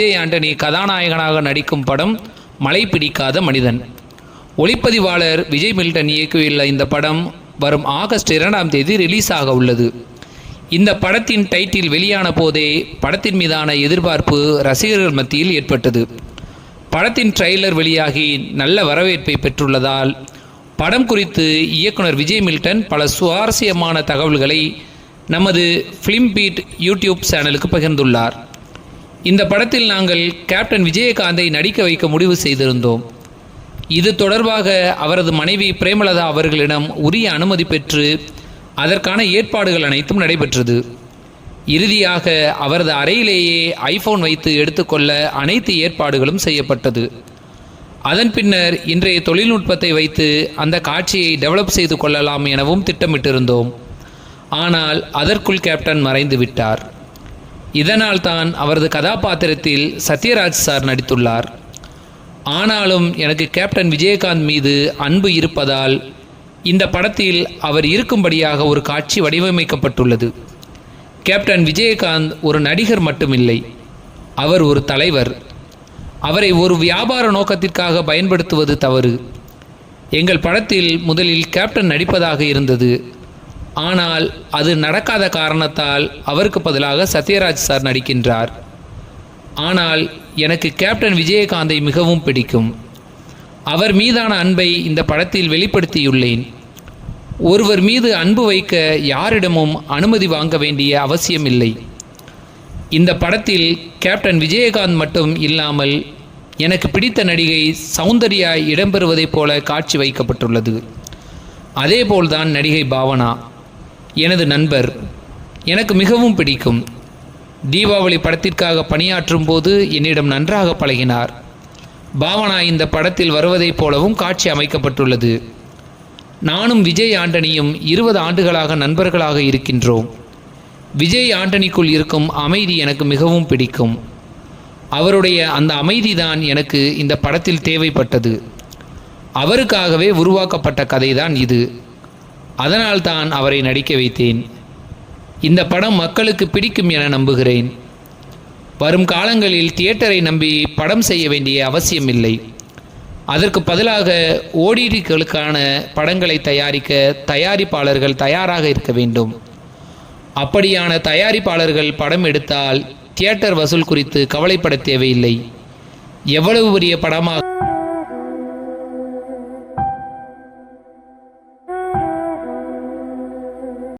விஜய் ஆண்டனி கதாநாயகனாக நடிக்கும் படம் மழை பிடிக்காத மனிதன். ஒளிப்பதிவாளர் விஜய் மில்டன் இயக்கியுள்ள இந்த படம் வரும் ஆகஸ்ட் இரண்டாம் தேதி ரிலீஸ் ஆக உள்ளது. இந்த படத்தின் டைட்டில் வெளியான போதே படத்தின் மீதான எதிர்பார்ப்பு ரசிகர்கள் மத்தியில் ஏற்பட்டது. படத்தின் ட்ரெய்லர் வெளியாகி நல்ல வரவேற்பை பெற்றுள்ளதால் படம் குறித்து இயக்குனர் விஜய் மில்டன் பல சுவாரஸ்யமான தகவல்களை நமது ஃபிலிம் பீட் யூடியூப் சேனலுக்கு பகிர்ந்துள்ளார். இந்த படத்தில் நாங்கள் கேப்டன் விஜயகாந்தை நடிக்க வைக்க முடிவு செய்திருந்தோம். இது தொடர்பாக அவரது மனைவி பிரேமலதா அவர்களிடம் உரிய அனுமதி பெற்று அதற்கான ஏற்பாடுகள் அனைத்தும் நடைபெற்றது. இறுதியாக அவரது அறையிலேயே ஐபோன் வைத்து எடுத்துக்கொள்ள அனைத்து ஏற்பாடுகளும் செய்யப்பட்டது. அதன் பின்னர் இன்றைய தொழில்நுட்பத்தை வைத்து அந்த காட்சியை டெவலப் செய்து கொள்ளலாம் எனவும் திட்டமிட்டிருந்தோம். ஆனால் அதற்குள் கேப்டன் மறைந்து விட்டார் இதனால் தான் அவரது கதாபாத்திரத்தில் சத்யராஜ் சார் நடித்துள்ளார். ஆனாலும் எனக்கு கேப்டன் விஜயகாந்த் மீது அன்பு இருப்பதால் இந்த படத்தில் அவர் இருக்கும்படியாக ஒரு காட்சி வடிவமைக்கப்பட்டுள்ளது. கேப்டன் விஜயகாந்த் ஒரு நடிகர் மட்டுமில்லை அவர் ஒரு தலைவர். அவரை ஒரு வியாபார நோக்கத்திற்காக பயன்படுத்துவது தவறு. எங்கள் படத்தில் முதலில் கேப்டன் நடிப்பதாக இருந்தது. ஆனால் அது நடக்காத காரணத்தால் அவருக்கு பதிலாக சத்யராஜ் சார் நடிக்கின்றார். ஆனால் எனக்கு கேப்டன் விஜயகாந்தை மிகவும் பிடிக்கும். அவர் மீதான அன்பை இந்த படத்தில் வெளிப்படுத்தியுள்ளேன். ஒருவர் மீது அன்பு வைக்க யாரிடமும் அனுமதி வாங்க வேண்டிய அவசியம் இல்லை இந்த படத்தில் கேப்டன் விஜயகாந்த் மட்டும் இல்லாமல் எனக்கு பிடித்த நடிகை சௌந்தர்யா இடம்பெறுவதைப் போல காட்சி வைக்கப்பட்டுள்ளது. அதேபோல்தான் நடிகை பாவனா. எனது நண்பர் எனக்கு மிகவும் பிடிக்கும். தீபாவளி படத்திற்காக பணியாற்றும் போது என்னிடம் நன்றாக பழகினார். பாவனா இந்த படத்தில் வருவதைப் போலவும் காட்சி அமைக்கப்பட்டுள்ளது. நானும் விஜய் ஆண்டனியும் இருபது ஆண்டுகளாக நண்பர்களாக இருக்கின்றோம். விஜய் ஆண்டனிக்குள் இருக்கும் அமைதி எனக்கு மிகவும் பிடிக்கும். அவருடைய அந்த அமைதிதான் எனக்கு இந்த படத்தில் தேவைப்பட்டது. அவருக்காகவே உருவாக்கப்பட்ட கதைதான் இது. அதனால் தான் அவரை நடிக்க வைத்தேன். இந்த படம் மக்களுக்கு பிடிக்கும் என நம்புகிறேன். வரும் காலங்களில் தியேட்டரை நம்பி படம் செய்ய வேண்டிய அவசியம் இல்லை அதற்கு பதிலாக ஓடிடிகளுக்கான படங்களை தயாரிக்க தயாரிப்பாளர்கள் தயாராக இருக்க வேண்டும். அப்படியான தயாரிப்பாளர்கள் படம் எடுத்தால் தியேட்டர் வசூல் குறித்து கவலைப்பட தேவையில்லை. எவ்வளவு பெரிய படமாக